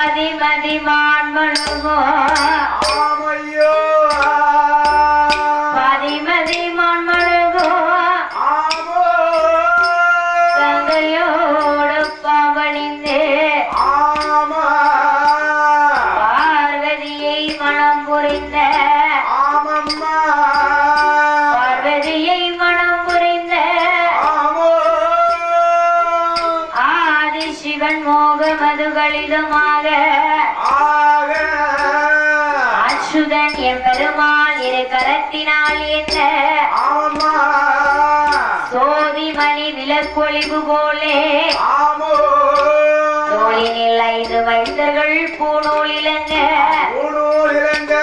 மதி மதி மான் மழுகோ ஆமையோ. இயல்பு போலே. தோழினில் ஐந்து வைத்தர்கள் பூநூல் இளங்க. பூநூல் இளங்க.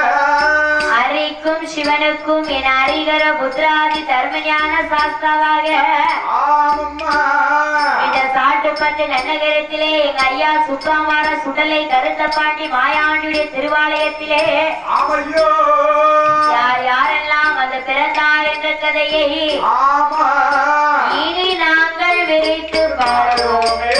சிவனுக்கும் சிவனுக்கும் என் அரிகர புத்திராதி தர்மஞான சாஸ்தாவாக. இந்த சாட்டுப்பத்து நன்னகரத்திலே எங்க ஐயா சுத்தாமார சுடலை கருத்த பாண்டி மாயாண்டியுடைய திருவாலயத்திலே. யார் யாரெல்லாம் அந்த பிறந்தார் என்ற கதையை இனி நாங்கள் விரித்து பாடுவோமே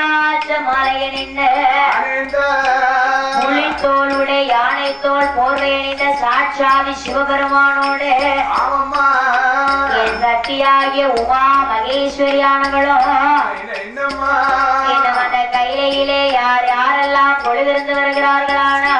கைலாச மலையணிந்த புலித்தோளுடைய யானை தோல் போர்வையணிந்த சாட்சாதி சிவபெருமானோடு சக்தியாகிய உமா மகேஸ்வரியானவளும் இந்த கைலையிலே யார் யாரெல்லாம் பொழுதிருந்து வருகிறார்களானா?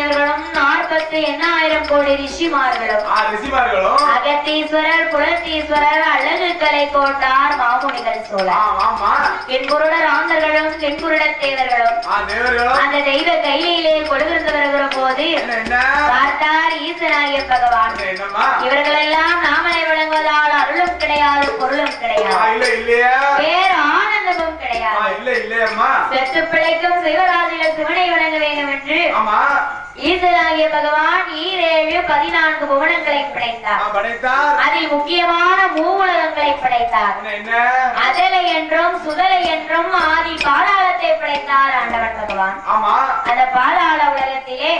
முக்கோடி தேவர்களும் நாற்பத்து எண்ணாயிரம் கோடி ரிஷிமார்களும். ரிஷிமார்களும். அகத்தீஸ்வரர் குலத்தீஸ்வரர் அழகு கலை கோட்டார் மாமுனிகள் சோழர் ஆமா. தென்குருடர் ஆந்தர்களும் தென்குருடத் தேவர்களும். அந்த தெய்வ கையிலே கொழுவிருந்து வருகிற போது பார்த்தார் ஈசனாகிய பகவான். இவர்களெல்லாம் நாமனை வழங்குவதால் அருளும் கிடையாது பொருளும் கிடையாது. இல்ல இல்லையா. ஆ கிடையாது. இல்ல இல்லையம்மா. செத்து பிழைக்கும் சிவராஜிகள் சிவனை வணங்க வேண்டும் என்று ஆமா. ஈசனாகிய பகவான் ஈரேழு பதினான்கு புவனங்களை படைத்தார். அதில் முக்கியமான மூவுலகங்களை படைத்தார். அதலை என்றும் சுதலை என்றும் ஆதி பாதாளத்தை படைத்தார் ஆண்டவன் பகவான். ஆமா. அந்த பாதாள உலகத்திலே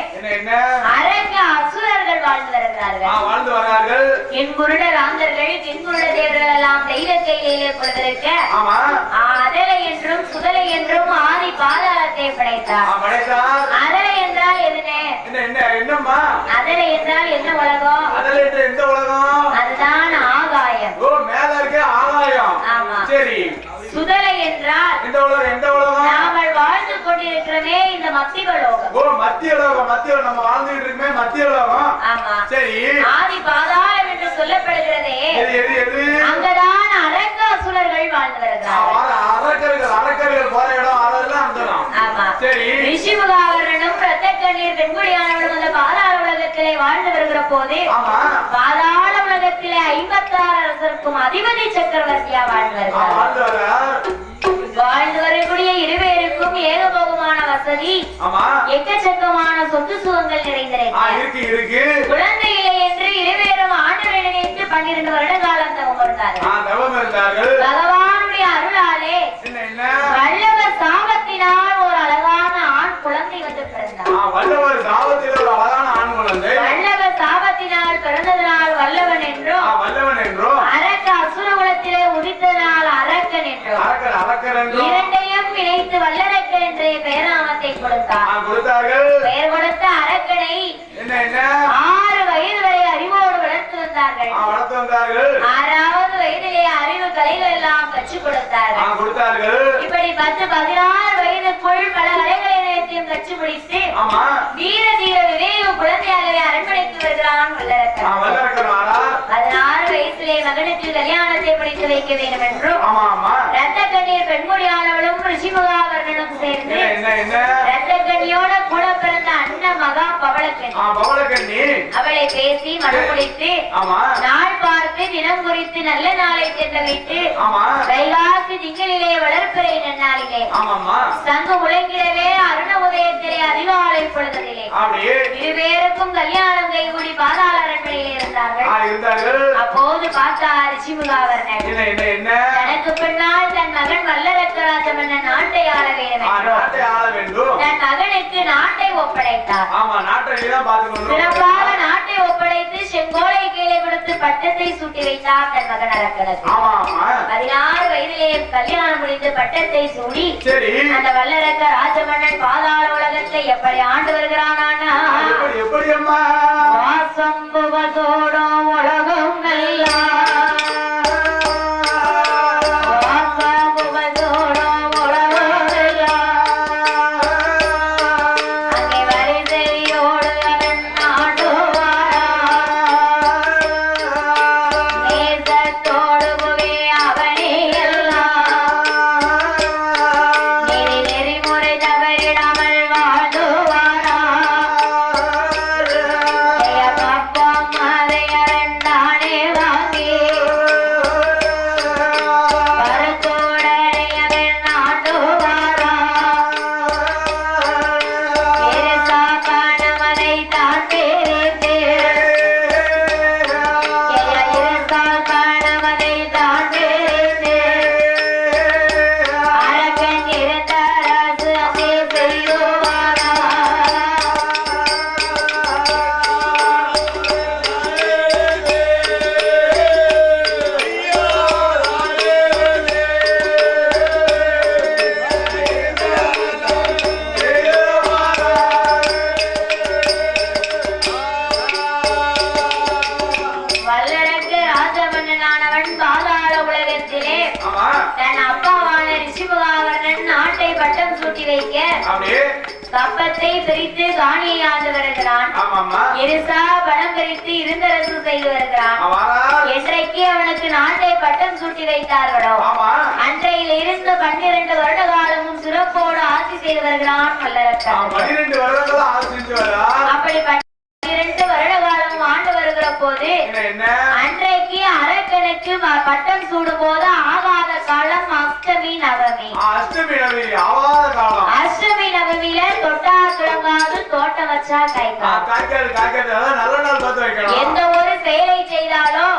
அரங்க அசுரர்கள் வாழ்ந்து வருகிறார்கள். என்குருட ராந்தர்கள் தென்குருட தேவர்கள் எல்லாம் தெய்வ கையிலே அதலை என்றும் சுதலை என்றும் ஆதி பாதாளத்தை படைத்தார். அதலை என்றால் என்ன அதலை என்றால் என்ன உலகம்? அதுல என்ற எந்த உலகம்? அதுதான் ஆகாயம். ஓ மேல இருக்க ஆகாயம். ஆமா. சரி. சுதலை என்றால் எந்த உலகம்? எந்த உலகம்? கொண்டிருக்கிறோமே இந்த மத்திய லோகம். ஓ மத்திய உலகம் மத்திய. நம்ம வாழ்ந்துட்டு இருக்கோமே மத்திய உலகம் ஆமா. சரி. ஆதி பாதாளம் என்று சொல்லப்படுகிறதே. எது எது எது? அங்கதான் அரங்க அசுரர்கள் வாழ்ந்து ஆ, வருகிறார்கள் வர அரக்கர்கள் அரக்கர்கள் போற இடம் அதெல்லாம் அங்கதான். ஆமா. சரி. ரிஷிமுகாவரனும் ரத்த கண்ணீர் பெண்குடியானவனும் அந்த பாதாள உலகத்திலே வாழ்ந்து வருகிற போது பாதாள உலகத்திலே ஐம்பத்தாறு அரசருக்கும் அதிபதி சக்கரவர்த்தியா வாழ்ந்து ஆ, வருகிறார் வாழ்ந்து வர வாழ்ந்து வரக்கூடிய இருவேருக்கும் ஏகபோகமான வசதி எக்கச்சக்கமான சொத்து சுகங்கள் ஆ, நிறைந்திருக்கிறார் இருக்கு இருக்கு. குழந்தை இல்லை என்று இருவேரும் ஆண்டவரை நினைத்து பன்னிரண்டு வருட காலம் தவம் இருந்தார்கள். பகவானுடைய அருளாலே என்ன என்ன? வல்லவ சாபத்தினால் ஒரு அழகான ஆண் குழந்தை வந்து பிறந்தார். வல்லவர் சாபத்தில் ஒரு அழகான ஆண் குழந்தை. வல்லவ சாபத்தினால் பிறந்ததனால் வல்லவன் ஆ, என்றும் வல்லவன் என்றோ. அரக்க அசுர குலத்திலே உதித்ததனால் அரக்கன் என்றோ. இரண்டையும் இணைத்து வல்லரக்கன் என்ற பெயராமத்தை கொடுத்தார். கொடுத்தார்கள். பெயர் கொடுத்த அரக்கனை என்ன என்ன? ஆறு வயது வரை அறிவோடு வளர்த்து வந்தார்கள். ஆ, வளர்த்து வந்தார்கள். ஆறாவது வயதிலே அறிவு கலைகள் எல்லாம் கற்றுக் கொடுத்தார்கள். கொடுத்தார்கள். இப்படி பத்து பதினாறு வயதுக்குள் பல கலைகளை முடித்து ஆமா. வீர தீர விவேக குழந்தையாகவே அரண்மனைக்கு வருகிறான் வல்லரக்கன். பதினாறு வயசிலே மகனுக்கு கல்யாணத்தை படித்து வைக்க வேண்டும் என்றும் ரத்த கண்ணீர் பெண்மொழியானவளும் ரிஷிமுகாவர்களும் சேர்ந்து ரத்த கண்ணியோட கூட பிறந்த அண்ணன் மகா பவளக்கண்ணி. அவளை பேசி மனம் முடித்து ஆமா. நாள் பார்த்து தினம் குறித்து நல்ல நாளை சென்று வைத்து ஆமா. வைகாசி திங்களிலே வளர்ப்பிறை நன்னாளிலே. சங்கு முழங்கிடவே அருண aplauden. அப்படியே. இருவேருக்கும் கல்யாணம் கைகூடி பாதாள அரண்மனையில் இருந்தார்கள். ஆ இருந்தார்கள். அப்போது பார்த்தார் ரிஷிமுகாவர்ணன் என்ன என்ன என்ன? தனக்கு பின்னால் தன் மகன் வல்லரக்கராஜ மன்னன் நாட்டை ஆள வேண்டும் தன் மகனுக்கு ஒப்படைத்தார். சிறப்பாக ஒப்படைத்து செங்கோலை கீழே கொடுத்து பட்டத்தை சூட்டி வைத்தார் தன் மகன் அரக்கனுக்கு. பதினாறு வயதிலே கல்யாணம் முடிந்து பட்டத்தை சூடி அந்த வல்லரக்க ராஜமன்னன் பாதாள உலகத்தை எப்படி ஆண்டு வருகிறானா எப்படி அம்மா? வாசம்புவதோடோ உலகம் நல்லா. எரிசா பணம் பிரித்து இருந்தரசு செய்து வருகிறான் என்றைக்கு அவனுக்கு நாட்டை பட்டம் சூட்டி வைத்தார்களோ? அன்றையில் இருந்து பன்னிரண்டு வருட காலமும் சிறப்போடு ஆட்சி செய்து வருகிறான் அப்படி பன்னிரண்டு வருட காலமும் ஆண்டு வருகிற போது அன்றைக்கு அரக்கனுக்கு பட்டம் சூடும் போது ஆகாத காலம் அஷ்டமி நவமி. அஷ்டமி ரவி ஆவாத காலம். அஷ்டமி நவமியில தொட்டா துளங்காது தோட்டம் வச்சா காய்க்காது எந்த ஒரு செயலை செய்தாலும்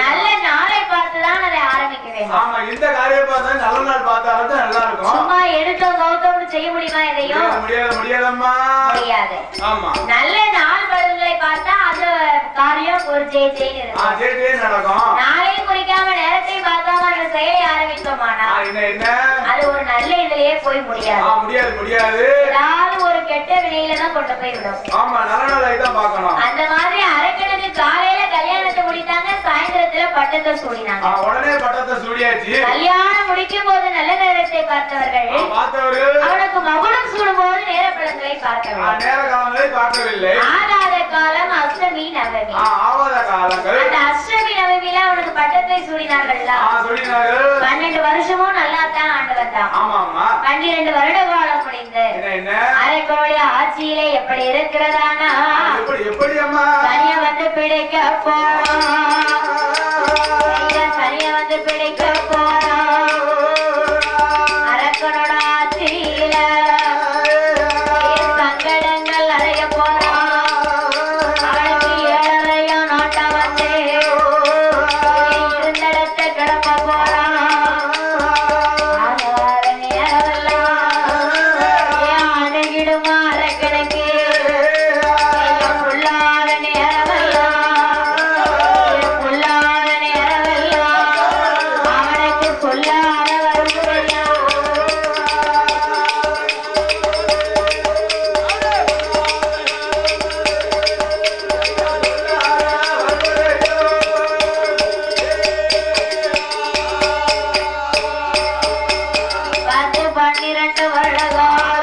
நல்ல நாள் நாளை பார்த்துதான் அதை ஆரம்பிக்க வேண்டும். ஆமா இந்த காரியம் பார்த்தா நல்ல நாள் பார்த்தா தான் நல்லா இருக்கும் சும்மா எடுத்தோம் கௌத்தம்னு செய்ய முடியுமா எதையும்? முடியாது, முடியாது முடியாதம்மா. முடியாது. ஆமா. நல்ல நாள் பலன்களை பார்த்தா அந்த காரியம் ஒரு ஜெய ஜெயின் ஆ இருக்கும். நடக்கும். நாளையும் குறிக்காம நேரத்தையும் பார்க்காம அந்த செயலை ஆரம்பித்தோமானா என்ன என்ன? அது ஒரு நல்ல இதுலயே போய் முடியாது. முடியாது முடியாது. ஏதாவது ஒரு கெட்ட வினையில தான் கொண்டு போய் விடும். ஆமா நல்ல நாளை தான் பார்க்கணும் அந்த மாதிரி அரக்கனுக்கு காலையில கல்யாணத்தை முடித்தாங்க சாயந்தரத்துல பட்டத்தை சூடினாங்க. உடனே பட்டத்தை சூடியாச்சு. கல்யாணம் முடிக்கும் போது நல்ல நேரத்தை பார்த்தவர்கள். அவனுக்கு மகுடம் சூடும் போது நேர பலன்களை ஆ, பார்க்கவில்லை நேர காலங்களை பார்க்கவில்லை. ஆகாத காலம் அஷ்டமி நவமி. ஆவாத காலங்கள். அந்த அஷ்டமி நவமியில அவனுக்கு பட்டத்தை சூடினார்கள்ல பன்னெண்டு வருஷமும் நல்லா தான். ஆண்டு வந்தான் பன்னிரண்டு வருட காலம் முடிந்து அரக்கனுடைய ஆட்சியிலே எப்படி இருக்கிறதானா? ஆ, எப்படி தனிய வந்து பிடிக்க போறான் பன்னிரண்டு வருட காலம்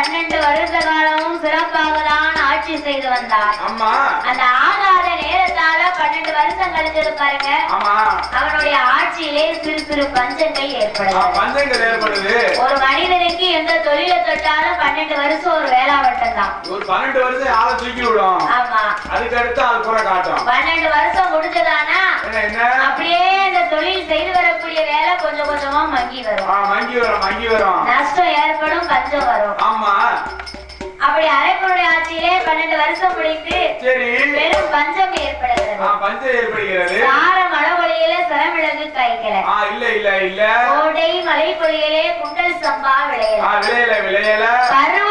பன்னெண்டு வருஷ காலமும் சிறப்பாக தான் ஆட்சி செய்து வந்தார். அந்த ஆகாத நேரத்தால பன்னெண்டு வருஷம் கழிஞ்சது பாருங்க. ஆமா. அவனுடைய ஆட்சியிலே சிறு சிறு பஞ்சங்கள் ஏற்படுது. ஒரு மனிதனுக்கு எந்த தொழிலை தொட்டாலும் பன்னெண்டு வருஷம் ஒரு வேளாவட்டம் தான். ஒரு பன்னெண்டு வருஷம் ஆளை தூக்கி விடும். ஆமா. அதுக்கு அடுத்து அது புற காட்டும். பன்னெண்டு வருஷம் முடிஞ்சதானா? அப்படியே இந்த தொழில் செய்து வரக்கூடிய வேலை கொஞ்சம் கொஞ்சமா மங்கி வரும். மங்கி வரும் மங்கி வரும். நஷ்டம் ஏற்படும் பஞ்சம் வரும். ஆமா. அப்படி அரசனுடைய ஆட்சியிலே பன்னெண்டு வருஷம் முடித்து பெரும் பஞ்சம் ஏற்படுகிறது. பஞ்சம் ஏற்படுகிறது. சார மழை பொழியில சிறமிளகு காய்க்கல. ஆ இல்ல இல்ல இல்ல. கோடை மழை பொழியிலே குண்டல் சம்பா விளையல. விளையல விளையல. பருவ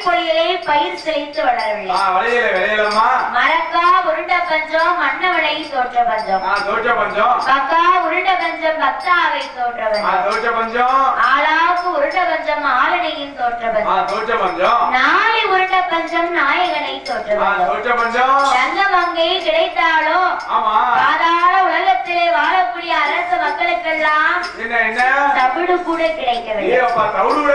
மழை பொழியிலே பயிர் செழித்து வளரவில்லை. ஆ விளையல விளையலம்மா மரக்கா உருண்ட பஞ்சம் மன்னவளை தோற்ற பஞ்சம். தோற்ற பஞ்சம். கக்கா உருண்ட பஞ்சம் பக்தாவை தோற்ற பஞ்சம். தோற்ற பஞ்சம். ஆளாக்கு உருண்ட பஞ்சம் ஆலனையின் தோற்ற பஞ்சம். தோற்ற பஞ்சம். நாளை உருண்ட பஞ்சம் நாயகனை தோற்ற பஞ்சம். தோற்ற பஞ்சம். தங்கமங்கை கிடைத்தாலும் ஆமா. பாதாள உலகத்திலே வாழக்கூடிய அரச மக்களுக்கெல்லாம் தவிடு கூட கிடைக்கவில்லை. தவிடு கூட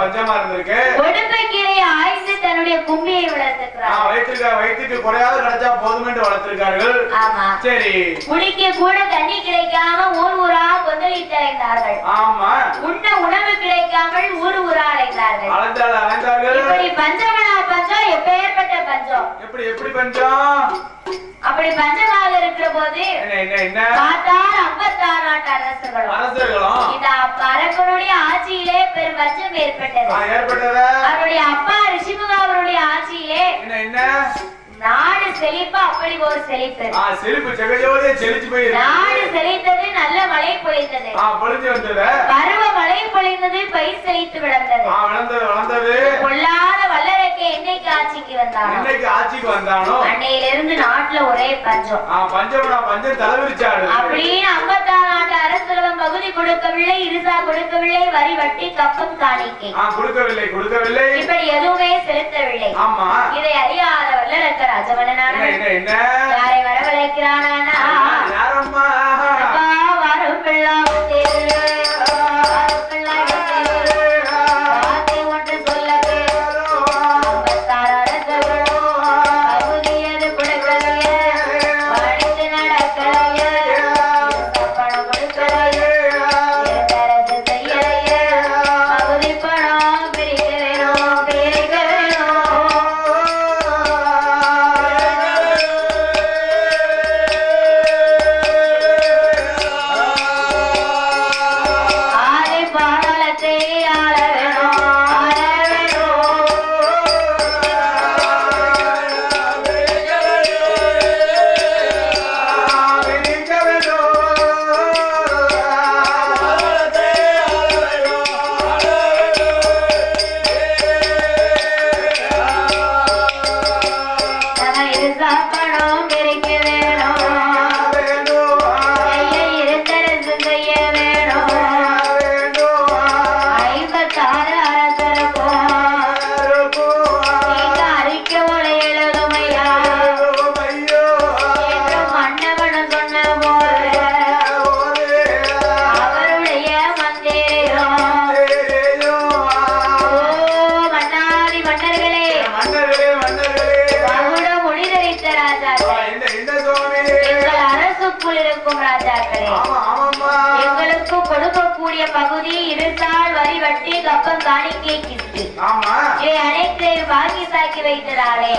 பஞ்சமா இருந்திருக்கு? கொடுப்பைக்கீரை ஆய்ந்து தன்னுடைய கும்மியை வளர்த்துக்கிறார். வயிற்றுக்கு வயிற்றுக்கு குறையாத கிடைச்சா போதுமென்று வளர்த்திருக்கார்கள். ஆமா. சரி. குடிக்க கூட தண்ணி கிடைக்காம ஊர் ஊரா கொந்தளித்து அலைந்தார்கள். ஆமா. உண்ண உணவு கிடைக்காமல் ஊர் ஊரா அலைந்தார்கள். அலைந்தாள் அலைந்தார்கள். இப்படி பஞ்சமனா பஞ்சம் எப்பேற்பட்ட பஞ்சம்? எப்படி எப்படி பஞ்சம்? அப்படி பஞ்சமாக இருக்கிற போது பார்த்தால் ஐம்பத்தாறு நாட்டு அரசர்களும். இந்த அரசனுடைய ஆட்சியிலே பெரும் பஞ்சம் ஏற்பட்டது. அவருடைய அப்பா ரிஷிமுகா அவருடைய ஆட்சியிலே என்ன என்ன? நாடு செழிப்பு அப்படி ஒரு செழிப்பு ஆ செழிப்பு செகஜோதே செழிச்சு போயிருக்கு. நாடு செழித்தது நல்ல மழை பொழிந்தது. ஆ பொழிஞ்சு வந்தது. பருவ மழை பொழிந்தது பயிர் செழித்து விளந்தது. ஆ வளர்ந்தது வளர்ந்தது கொள்ளாத வல்லரக்கை என்னைக்கு ஆட்சிக்கு வந்தானோ? இன்னைக்கு ஆட்சிக்கு வந்தானோ? அன்னையிலிருந்து நாட்டுல ஒரே பஞ்சம். ஆ பஞ்சம் பஞ்சம் தலைவிரிச்சாடு. அப்படின்னு ஐம்பத்தாறு நாட்டு அரசுகளும் பகுதி கொடுக்கவில்லை இருசா கொடுக்கவில்லை வரி வட்டி கப்பம் காணிக்கை. ஆ கொடுக்கவில்லை கொடுக்கவில்லை. இப்படி எதுவுமே செலுத்தவில்லை. ஆமா. இதை அறியாத வல்லரக்க என்ன யாரை வரவழைக்கிறானா? யாரம்மா அப்பா வரும் பிள்ளாவுக்கு பகுதி இருசால் வரி வட்டி கப்பம் காணிக்கை ஆமா. இவை அனைத்தையும் வாங்கி சாக்கி வைத்ததாலே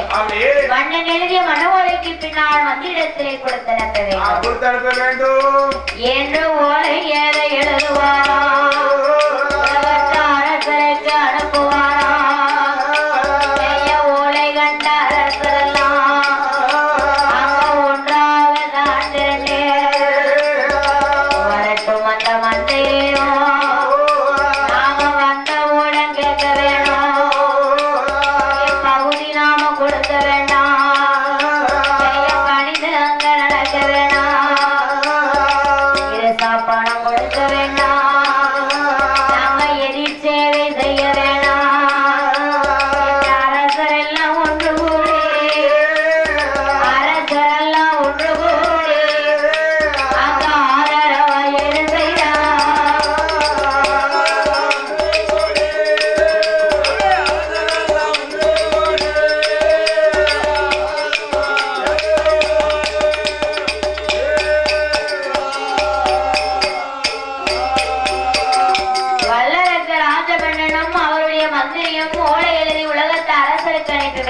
மன்னன் எழுதிய மனோலைக்கு பின்னால் மந்திடத்திலே கொடுத்தனுப்ப வேண்டும். என்று ஓலை ஏதை எழுதுவாரா?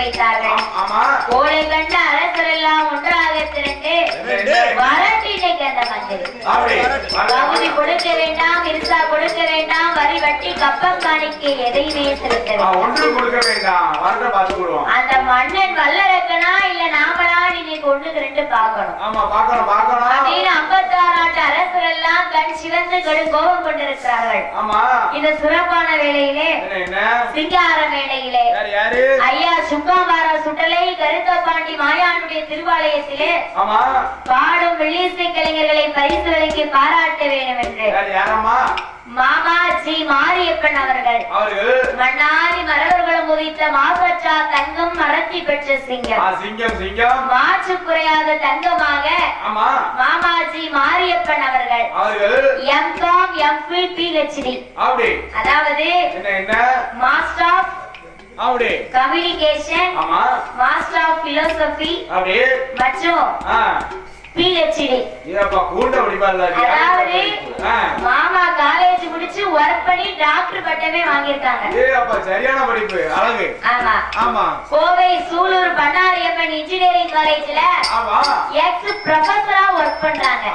வைத்தார்கள் கோலை கண்ட அரசர் எல்லாம் ஒன்றாக திரண்டு என்ன? அந்த பகுதி கொடுக்க வேண்டாம் இருசா கொடுக்க வேண்டாம் வரி வட்டி கப்பம் காணிக்கை எதையுமே செலுத்த ஆ, வேண்டாம். ஒன்றும் கொடுக்க வேண்டாம். வரத பார்த்து விடுவோம் அந்த மன்னன் வல்லரக்கனா இல்ல நாமளா இன்னைக்கு ஒண்ணுக்கு ரெண்டு அப்படின்னு அரசர் எல்லாம் கண் சிவந்து கடும் கோபம் கொண்டிருக்கிறார்கள். இந்த என்ன என்ன? சிங்கார யாரு ஐயா சுக்காமார சுடலை கருத்தபாண்டி மாயானுடைய திருவாலயத்திலே பாடும் வெள்ளிசை கலைஞர்களை பரிசு வழங்கி பாராட்ட வேண்டும் என்று மாமா ஜி மாரியப்பன் அவர்கள். மண்ணாதி மரவர்களும் உதித்த மாசற்றா தங்கம் மரத்தி பெற்ற சிங்கம். மாற்று குறையாத தங்கமாக மாமாஜி மாரியப்பன் அவர்கள். அவர்கள் எம்காம் எம்ஃபில் பிஹெச்டி அதாவது master of communication master of philosophy மற்றும் பிஹெச்டி அதாவது மாமா காலேஜ் முடிச்சு ஒர்க் பண்ணி டாக்டர் பட்டமே வாங்கியிருக்காங்க. ஏ அப்பா சரியான படிப்பு அழகு. ஆமா. ஆமா. கோவை சூலூர் பண்ணாரியம்மன் இன்ஜினியரிங் காலேஜ்ல ஆமா. எக்ஸ் ப்ரொஃபஸரா ஒர்க் பண்றாங்க.